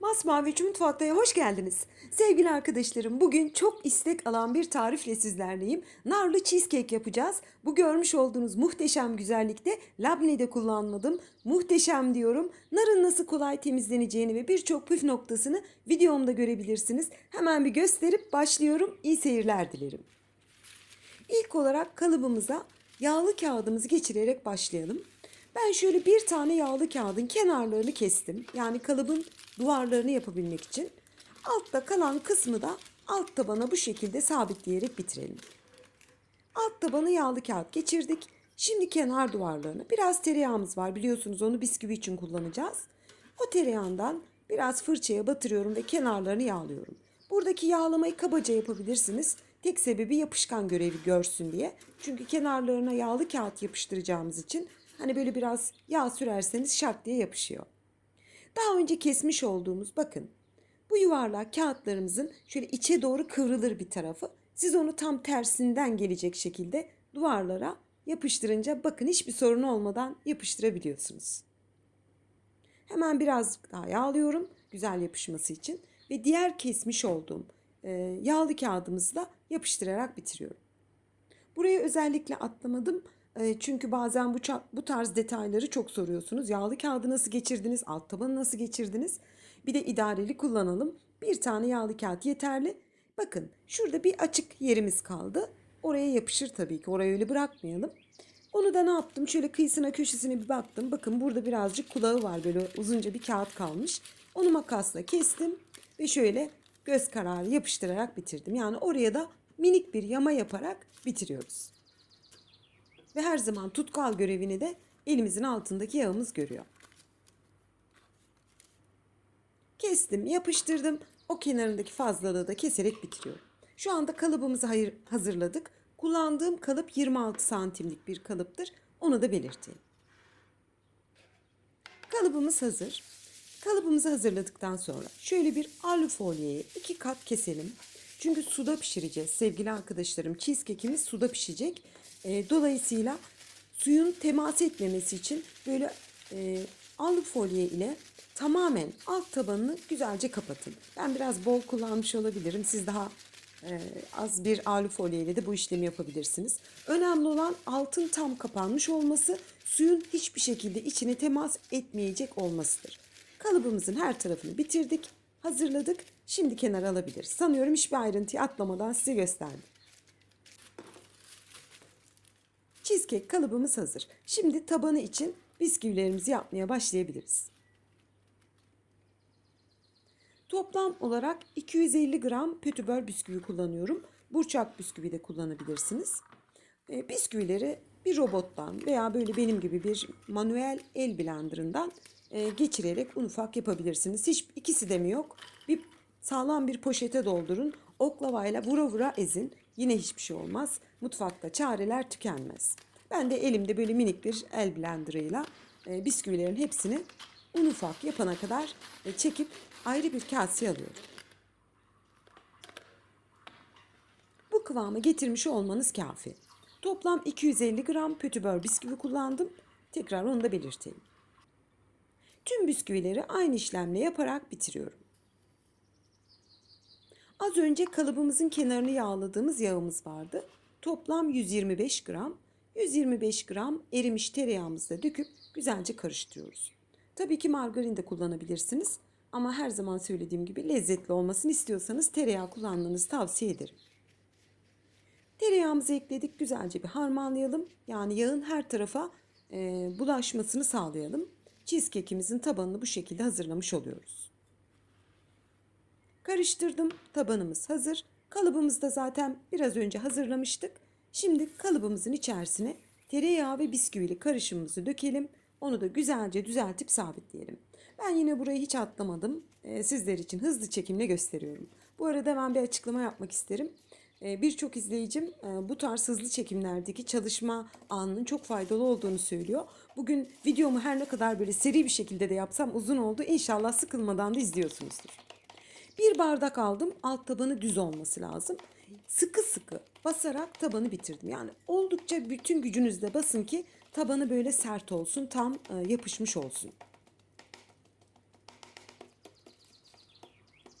Masmavi Mutfakta'ya hoş geldiniz. Sevgili arkadaşlarım bugün çok istek alan bir tarifle sizlerleyim. Narlı cheesecake yapacağız. Bu görmüş olduğunuz muhteşem güzellikte labnede kullanmadım. Muhteşem diyorum. Narın nasıl kolay temizleneceğini ve birçok püf noktasını videomda görebilirsiniz. Hemen bir gösterip başlıyorum. İyi seyirler dilerim. İlk olarak kalıbımıza yağlı kağıdımızı geçirerek başlayalım. Ben şöyle bir tane yağlı kağıdın kenarlarını kestim. Yani kalıbın duvarlarını yapabilmek için. Altta kalan kısmı da alt tabana bu şekilde sabitleyerek bitirelim. Alt tabanı yağlı kağıt geçirdik. Şimdi kenar duvarlarını. Biraz tereyağımız var biliyorsunuz onu bisküvi için kullanacağız. O tereyağından biraz fırçaya batırıyorum ve kenarlarını yağlıyorum. Buradaki yağlamayı kabaca yapabilirsiniz. Tek sebebi yapışkan görevi görsün diye. Çünkü kenarlarına yağlı kağıt yapıştıracağımız için hani böyle biraz yağ sürerseniz şart diye yapışıyor. Daha önce kesmiş olduğumuz bakın bu yuvarlak kağıtlarımızın şöyle içe doğru kıvrılır bir tarafı. Siz onu tam tersinden gelecek şekilde duvarlara yapıştırınca bakın hiçbir sorun olmadan yapıştırabiliyorsunuz. Hemen biraz daha yağlıyorum güzel yapışması için ve diğer kesmiş olduğum e, yağlı kağıdımızı da yapıştırarak bitiriyorum. Buraya özellikle atlamadım. E, çünkü bazen bu, bu tarz detayları çok soruyorsunuz. Yağlı kağıdı nasıl geçirdiniz? Alt tabanı nasıl geçirdiniz? Bir de idareli kullanalım. Bir tane yağlı kağıt yeterli. Bakın şurada bir açık yerimiz kaldı. Oraya yapışır tabii ki. Orayı öyle bırakmayalım. Onu da ne yaptım? Şöyle kıyısına köşesine bir baktım. Bakın burada birazcık kulağı var. Böyle uzunca bir kağıt kalmış. Onu makasla kestim ve şöyle göz kararı yapıştırarak bitirdim. Yani oraya da minik bir yama yaparak bitiriyoruz. Ve her zaman tutkal görevini de elimizin altındaki yağımız görüyor. Kestim, yapıştırdım. O kenarındaki fazlalığı da keserek bitiriyorum. Şu anda kalıbımızı hayır, hazırladık. Kullandığım kalıp 26 santimlik bir kalıptır. Onu da belirteyim. Kalıbımız hazır. Kalıbımızı hazırladıktan sonra şöyle bir alu folyeyi iki kat keselim. Çünkü suda pişireceğiz sevgili arkadaşlarım. Cheesecake'imiz suda pişecek. E, dolayısıyla suyun temas etmemesi için böyle e, folye ile tamamen alt tabanını güzelce kapatın. Ben biraz bol kullanmış olabilirim. Siz daha e, az bir alu folye ile de bu işlemi yapabilirsiniz. Önemli olan altın tam kapanmış olması, suyun hiçbir şekilde içine temas etmeyecek olmasıdır. Kalıbımızın her tarafını bitirdik, hazırladık. Şimdi kenara alabiliriz. Sanıyorum hiçbir ayrıntıyı atlamadan size gösterdim. Cheesecake kalıbımız hazır. Şimdi tabanı için bisküvilerimizi yapmaya başlayabiliriz. Toplam olarak 250 gram pötibör bisküvi kullanıyorum. Burçak bisküvi de kullanabilirsiniz. E, bisküvileri bir robottan veya böyle benim gibi bir manuel el blenderından e, geçirerek un ufak yapabilirsiniz. Hiç ikisi de mi yok? Bir sağlam bir poşete doldurun. Oklavayla vura vura ezin. Yine hiçbir şey olmaz. Mutfakta çareler tükenmez. Ben de elimde böyle minik bir el blenderıyla e, bisküvilerin hepsini un ufak yapana kadar e, çekip ayrı bir kaseye alıyorum. Bu kıvamı getirmiş olmanız kafi. Toplam 250 gram pötibör bisküvi kullandım. Tekrar onu da belirteyim. Tüm bisküvileri aynı işlemle yaparak bitiriyorum. Az önce kalıbımızın kenarını yağladığımız yağımız vardı. Toplam 125 gram. 125 gram erimiş tereyağımızı da döküp güzelce karıştırıyoruz. Tabii ki margarin de kullanabilirsiniz. Ama her zaman söylediğim gibi lezzetli olmasını istiyorsanız tereyağı kullanmanızı tavsiye ederim. Tereyağımızı ekledik. Güzelce bir harmanlayalım. Yani yağın her tarafa e, bulaşmasını sağlayalım. Cheesecake'imizin tabanını bu şekilde hazırlamış oluyoruz. Karıştırdım. Tabanımız hazır. Kalıbımızı da zaten biraz önce hazırlamıştık. Şimdi kalıbımızın içerisine tereyağı ve bisküvili karışımımızı dökelim. Onu da güzelce düzeltip sabitleyelim. Ben yine burayı hiç atlamadım. Ee, sizler için hızlı çekimle gösteriyorum. Bu arada ben bir açıklama yapmak isterim. Ee, Birçok izleyicim e, bu tarz hızlı çekimlerdeki çalışma anının çok faydalı olduğunu söylüyor. Bugün videomu her ne kadar böyle seri bir şekilde de yapsam uzun oldu. İnşallah sıkılmadan da izliyorsunuzdur. Bir bardak aldım. Alt tabanı düz olması lazım. Sıkı sıkı basarak tabanı bitirdim. Yani oldukça bütün gücünüzle basın ki tabanı böyle sert olsun, tam e, yapışmış olsun.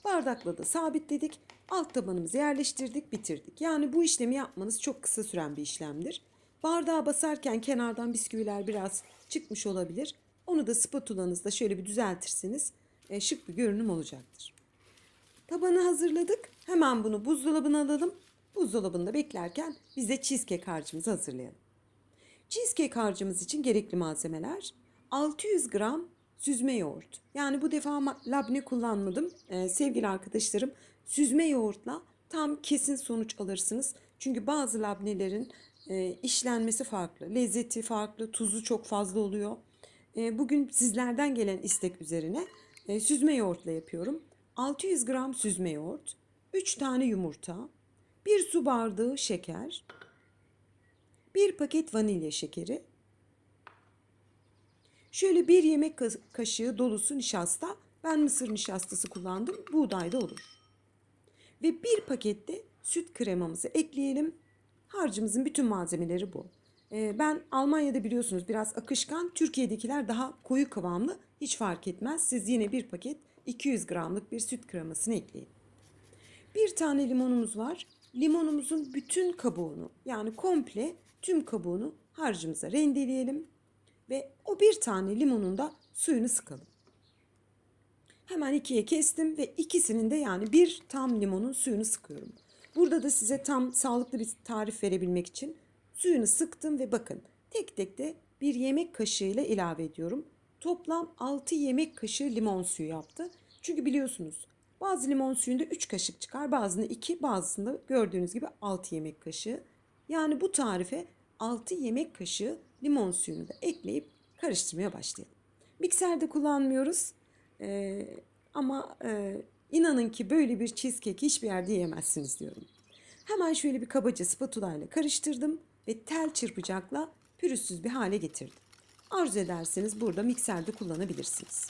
Bardakla da sabitledik. Alt tabanımızı yerleştirdik, bitirdik. Yani bu işlemi yapmanız çok kısa süren bir işlemdir. Bardağa basarken kenardan bisküviler biraz çıkmış olabilir. Onu da spatulanızda şöyle bir düzeltirseniz e, şık bir görünüm olacaktır. Tabanı hazırladık. Hemen bunu buzdolabına alalım. Buzdolabında beklerken biz de cheesecake harcımızı hazırlayalım. Cheesecake harcımız için gerekli malzemeler 600 gram süzme yoğurt. Yani bu defa labne kullanmadım. Ee, sevgili arkadaşlarım süzme yoğurtla tam kesin sonuç alırsınız. Çünkü bazı labnelerin e, işlenmesi farklı, lezzeti farklı, tuzu çok fazla oluyor. E, bugün sizlerden gelen istek üzerine e, süzme yoğurtla yapıyorum. 600 gram süzme yoğurt, 3 tane yumurta, 1 su bardağı şeker, 1 paket vanilya şekeri, şöyle bir yemek ka- kaşığı dolusu nişasta. Ben mısır nişastası kullandım. Buğday da olur. Ve bir pakette süt kremamızı ekleyelim. Harcımızın bütün malzemeleri bu. Ee, ben Almanya'da biliyorsunuz biraz akışkan. Türkiye'dekiler daha koyu kıvamlı. Hiç fark etmez. Siz yine bir paket 200 gramlık bir süt kremasını ekleyin. Bir tane limonumuz var. Limonumuzun bütün kabuğunu yani komple tüm kabuğunu harcımıza rendeleyelim. Ve o bir tane limonun da suyunu sıkalım. Hemen ikiye kestim ve ikisinin de yani bir tam limonun suyunu sıkıyorum. Burada da size tam sağlıklı bir tarif verebilmek için suyunu sıktım ve bakın tek tek de bir yemek kaşığıyla ilave ediyorum. Toplam 6 yemek kaşığı limon suyu yaptı. Çünkü biliyorsunuz bazı limon suyunda 3 kaşık çıkar, bazısında 2, bazısında gördüğünüz gibi 6 yemek kaşığı. Yani bu tarife 6 yemek kaşığı limon suyunu da ekleyip karıştırmaya başlayalım. Mikserde kullanmıyoruz. Ee, ama e, inanın ki böyle bir cheesecake hiçbir yerde yiyemezsiniz diyorum. Hemen şöyle bir kabaca spatula ile karıştırdım ve tel çırpacakla pürüzsüz bir hale getirdim. Arzu ederseniz burada mikserde kullanabilirsiniz.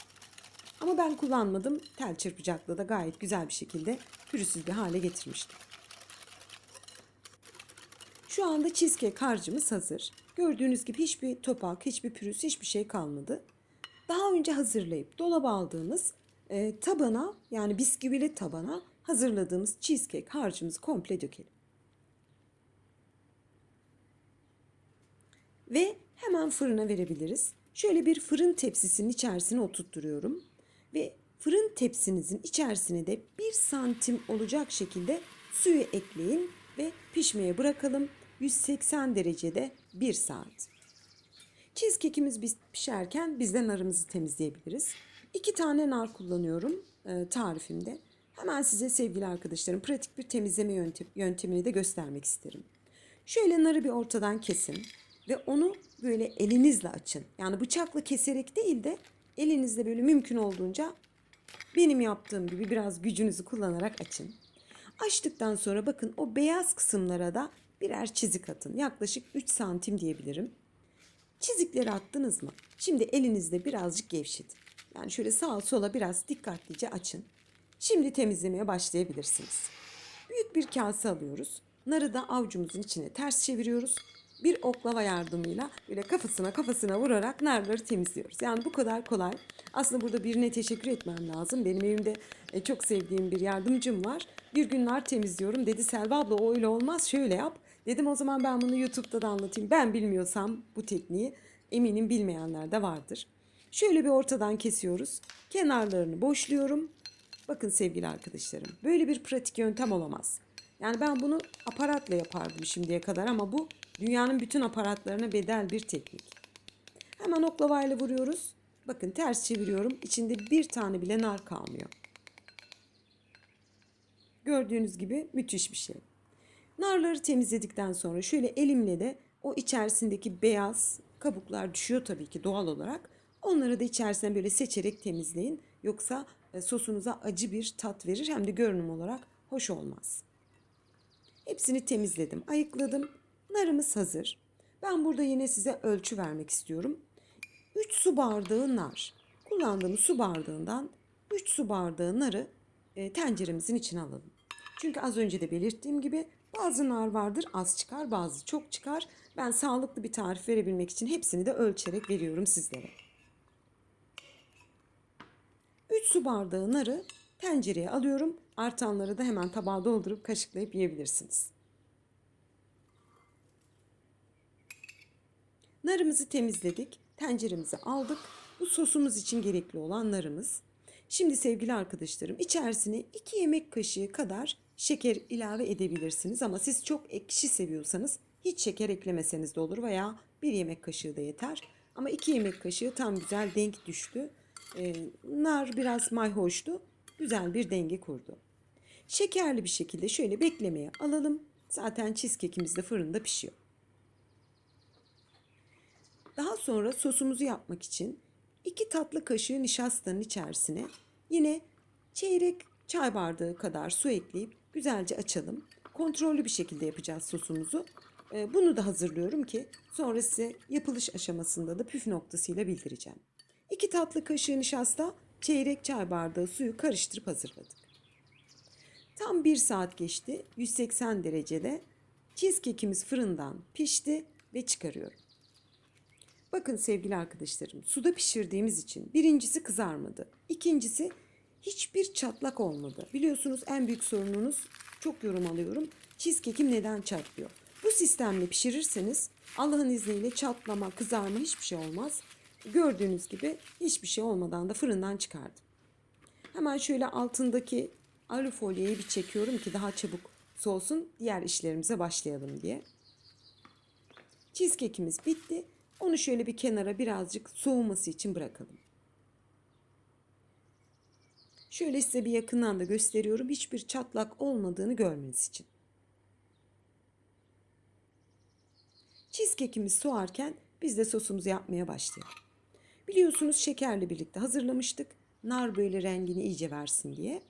Ama ben kullanmadım. Tel çırpacakla da gayet güzel bir şekilde pürüzsüz bir hale getirmiştim. Şu anda cheesecake harcımız hazır. Gördüğünüz gibi hiçbir topak, hiçbir pürüz, hiçbir şey kalmadı. Daha önce hazırlayıp dolaba aldığımız e, tabana yani bisküvili tabana hazırladığımız cheesecake harcımızı komple dökelim. Ve hemen fırına verebiliriz. Şöyle bir fırın tepsisinin içerisine oturtturuyorum. Ve fırın tepsinizin içerisine de 1 santim olacak şekilde suyu ekleyin ve pişmeye bırakalım. 180 derecede 1 saat. Cheesecake'imiz pişerken biz de narımızı temizleyebiliriz. İki tane nar kullanıyorum e, tarifimde. Hemen size sevgili arkadaşlarım pratik bir temizleme yöntem, yöntemini de göstermek isterim. Şöyle narı bir ortadan kesin ve onu böyle elinizle açın. Yani bıçakla keserek değil de elinizle böyle mümkün olduğunca benim yaptığım gibi biraz gücünüzü kullanarak açın. Açtıktan sonra bakın o beyaz kısımlara da birer çizik atın. Yaklaşık 3 santim diyebilirim. Çizikleri attınız mı? Şimdi elinizde birazcık gevşetin. Yani şöyle sağa sola biraz dikkatlice açın. Şimdi temizlemeye başlayabilirsiniz. Büyük bir kase alıyoruz. Narı da avucumuzun içine ters çeviriyoruz. Bir oklava yardımıyla böyle kafasına kafasına vurarak narları temizliyoruz. Yani bu kadar kolay. Aslında burada birine teşekkür etmem lazım. Benim evimde e, çok sevdiğim bir yardımcım var. Bir gün nar temizliyorum. Dedi Selva abla o öyle olmaz şöyle yap. Dedim o zaman ben bunu YouTube'da da anlatayım. Ben bilmiyorsam bu tekniği eminim bilmeyenler de vardır. Şöyle bir ortadan kesiyoruz. Kenarlarını boşluyorum. Bakın sevgili arkadaşlarım böyle bir pratik yöntem olamaz. Yani ben bunu aparatla yapardım şimdiye kadar ama bu dünyanın bütün aparatlarına bedel bir teknik. Hemen oklavayla vuruyoruz. Bakın ters çeviriyorum. İçinde bir tane bile nar kalmıyor. Gördüğünüz gibi müthiş bir şey. Narları temizledikten sonra şöyle elimle de o içerisindeki beyaz kabuklar düşüyor tabii ki doğal olarak. Onları da içerisine böyle seçerek temizleyin. Yoksa e, sosunuza acı bir tat verir hem de görünüm olarak hoş olmaz. Hepsini temizledim, ayıkladım. Narımız hazır. Ben burada yine size ölçü vermek istiyorum. 3 su bardağı nar. Kullandığımız su bardağından 3 su bardağı narı e, tenceremizin içine alalım. Çünkü az önce de belirttiğim gibi bazı nar vardır az çıkar bazı çok çıkar. Ben sağlıklı bir tarif verebilmek için hepsini de ölçerek veriyorum sizlere. 3 su bardağı narı tencereye alıyorum. Artanları da hemen tabağa doldurup kaşıklayıp yiyebilirsiniz. Narımızı temizledik. Tenceremize aldık. Bu sosumuz için gerekli olan narımız. Şimdi sevgili arkadaşlarım içerisine 2 yemek kaşığı kadar şeker ilave edebilirsiniz. Ama siz çok ekşi seviyorsanız hiç şeker eklemeseniz de olur veya 1 yemek kaşığı da yeter. Ama 2 yemek kaşığı tam güzel denk düştü. Ee, nar biraz mayhoştu. Güzel bir denge kurdu. Şekerli bir şekilde şöyle beklemeye alalım. Zaten cheesecake'imiz de fırında pişiyor. Daha sonra sosumuzu yapmak için 2 tatlı kaşığı nişastanın içerisine yine çeyrek çay bardağı kadar su ekleyip güzelce açalım. Kontrollü bir şekilde yapacağız sosumuzu. Ee, Bunu da hazırlıyorum ki sonra size yapılış aşamasında da püf noktasıyla bildireceğim. 2 tatlı kaşığı nişasta, çeyrek çay bardağı suyu karıştırıp hazırladık. Tam bir saat geçti. 180 derecede cheesecake'imiz fırından pişti ve çıkarıyorum. Bakın sevgili arkadaşlarım, suda pişirdiğimiz için birincisi kızarmadı. İkincisi hiçbir çatlak olmadı. Biliyorsunuz en büyük sorununuz çok yorum alıyorum. Cheesecake'im neden çatlıyor? Bu sistemle pişirirseniz Allah'ın izniyle çatlama, kızarma hiçbir şey olmaz. Gördüğünüz gibi hiçbir şey olmadan da fırından çıkardım. Hemen şöyle altındaki alu folyeyi bir çekiyorum ki daha çabuk soğusun. Diğer işlerimize başlayalım diye. Cheesecake'imiz bitti. Onu şöyle bir kenara birazcık soğuması için bırakalım. Şöyle size bir yakından da gösteriyorum. Hiçbir çatlak olmadığını görmeniz için. Cheesecake'imiz soğarken biz de sosumuzu yapmaya başlayalım. Biliyorsunuz şekerle birlikte hazırlamıştık. Nar böyle rengini iyice versin diye.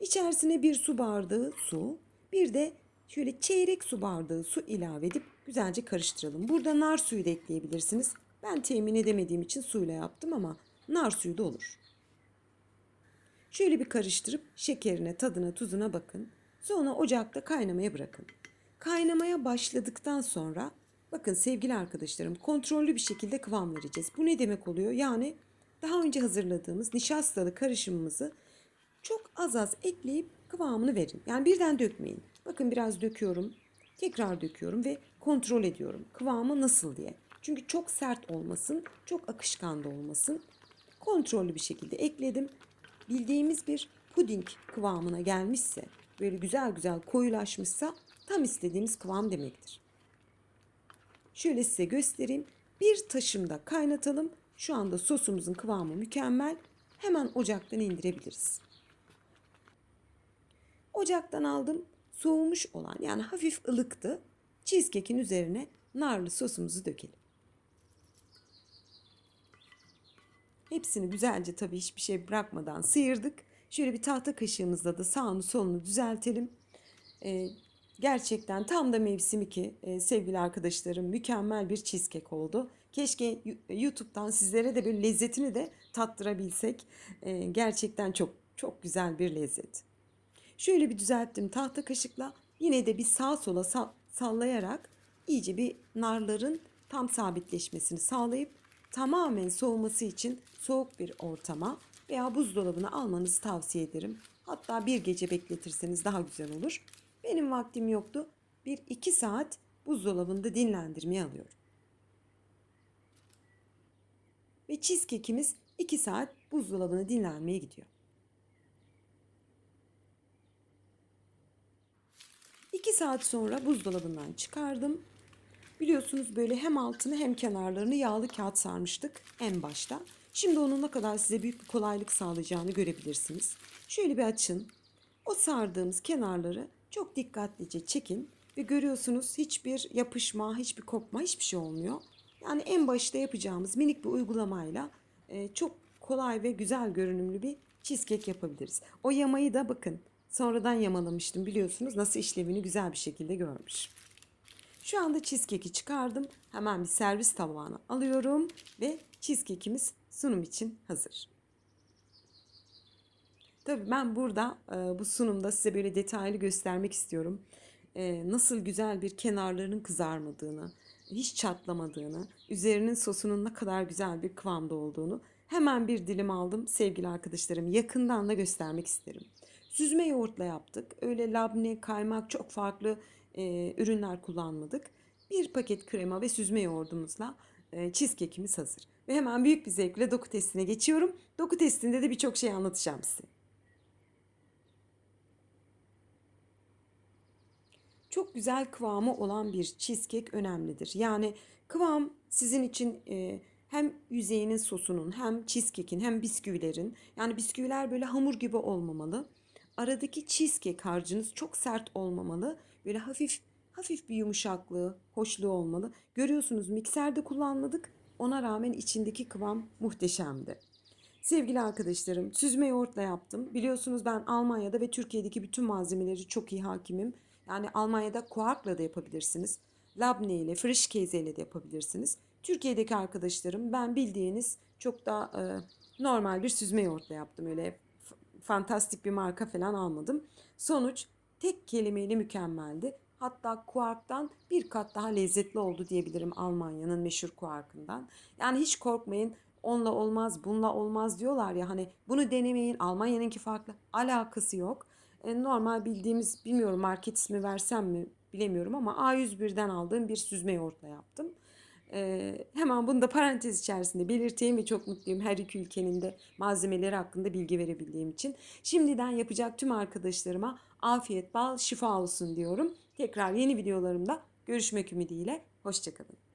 İçerisine bir su bardağı su, bir de şöyle çeyrek su bardağı su ilave edip güzelce karıştıralım. Burada nar suyu da ekleyebilirsiniz. Ben temin edemediğim için suyla yaptım ama nar suyu da olur. Şöyle bir karıştırıp şekerine, tadına, tuzuna bakın. Sonra ocakta kaynamaya bırakın. Kaynamaya başladıktan sonra bakın sevgili arkadaşlarım kontrollü bir şekilde kıvam vereceğiz. Bu ne demek oluyor? Yani daha önce hazırladığımız nişastalı karışımımızı çok az az ekleyip kıvamını verin. Yani birden dökmeyin. Bakın biraz döküyorum. Tekrar döküyorum ve kontrol ediyorum. Kıvamı nasıl diye. Çünkü çok sert olmasın, çok akışkan da olmasın. Kontrollü bir şekilde ekledim. Bildiğimiz bir puding kıvamına gelmişse, böyle güzel güzel koyulaşmışsa tam istediğimiz kıvam demektir. Şöyle size göstereyim. Bir taşımda kaynatalım. Şu anda sosumuzun kıvamı mükemmel. Hemen ocaktan indirebiliriz. Ocaktan aldım. Soğumuş olan yani hafif ılıktı. Cheesecake'in üzerine narlı sosumuzu dökelim. Hepsini güzelce tabii hiçbir şey bırakmadan sıyırdık. Şöyle bir tahta kaşığımızla da sağını solunu düzeltelim. Ee, gerçekten tam da mevsimi ki e, sevgili arkadaşlarım mükemmel bir cheesecake oldu. Keşke YouTube'dan sizlere de bir lezzetini de tattırabilsek. Ee, gerçekten çok çok güzel bir lezzet. Şöyle bir düzelttim tahta kaşıkla. Yine de bir sağ sola sa- sallayarak iyice bir narların tam sabitleşmesini sağlayıp tamamen soğuması için soğuk bir ortama veya buzdolabına almanızı tavsiye ederim. Hatta bir gece bekletirseniz daha güzel olur. Benim vaktim yoktu. Bir iki saat buzdolabında dinlendirmeye alıyorum. Ve cheesecake'imiz 2 saat buzdolabına dinlenmeye gidiyor. 2 saat sonra buzdolabından çıkardım. Biliyorsunuz böyle hem altını hem kenarlarını yağlı kağıt sarmıştık en başta. Şimdi onun ne kadar size büyük bir kolaylık sağlayacağını görebilirsiniz. Şöyle bir açın. O sardığımız kenarları çok dikkatlice çekin ve görüyorsunuz hiçbir yapışma, hiçbir kopma, hiçbir şey olmuyor. Yani en başta yapacağımız minik bir uygulamayla e, çok kolay ve güzel görünümlü bir cheesecake yapabiliriz. O yamayı da bakın sonradan yamalamıştım biliyorsunuz nasıl işlevini güzel bir şekilde görmüş. Şu anda cheesecake'i çıkardım. Hemen bir servis tabağına alıyorum ve cheesecake'imiz sunum için hazır. Tabii ben burada e, bu sunumda size böyle detaylı göstermek istiyorum. E, nasıl güzel bir kenarlarının kızarmadığını, hiç çatlamadığını, üzerinin sosunun ne kadar güzel bir kıvamda olduğunu Hemen bir dilim aldım sevgili arkadaşlarım. Yakından da göstermek isterim. Süzme yoğurtla yaptık. Öyle labne, kaymak çok farklı e, ürünler kullanmadık. Bir paket krema ve süzme yoğurdumuzla e, cheesecake'imiz hazır. Ve hemen büyük bir zevkle doku testine geçiyorum. Doku testinde de birçok şey anlatacağım size. Çok güzel kıvamı olan bir cheesecake önemlidir. Yani kıvam sizin için e, hem yüzeyinin sosunun hem cheesecake'in hem bisküvilerin yani bisküviler böyle hamur gibi olmamalı. Aradaki cheesecake harcınız çok sert olmamalı. Böyle hafif hafif bir yumuşaklığı, hoşluğu olmalı. Görüyorsunuz mikserde kullanmadık. Ona rağmen içindeki kıvam muhteşemdi. Sevgili arkadaşlarım, süzme yoğurtla yaptım. Biliyorsunuz ben Almanya'da ve Türkiye'deki bütün malzemeleri çok iyi hakimim. Yani Almanya'da kuarkla da yapabilirsiniz. Labne ile, frischkäse ile de yapabilirsiniz. Türkiye'deki arkadaşlarım ben bildiğiniz çok da e, normal bir süzme yoğurtla yaptım. Öyle fantastik bir marka falan almadım. Sonuç tek kelimeyle mükemmeldi. Hatta kuarktan bir kat daha lezzetli oldu diyebilirim Almanya'nın meşhur kuarkından. Yani hiç korkmayın onunla olmaz bununla olmaz diyorlar ya hani bunu denemeyin Almanya'nınki farklı alakası yok. E, normal bildiğimiz bilmiyorum market ismi versem mi bilemiyorum ama A101'den aldığım bir süzme yoğurtla yaptım. E, hemen bunu da parantez içerisinde belirteyim ve çok mutluyum her iki ülkenin de malzemeleri hakkında bilgi verebildiğim için. Şimdiden yapacak tüm arkadaşlarıma afiyet bal şifa olsun diyorum. Tekrar yeni videolarımda görüşmek ümidiyle. Hoşçakalın.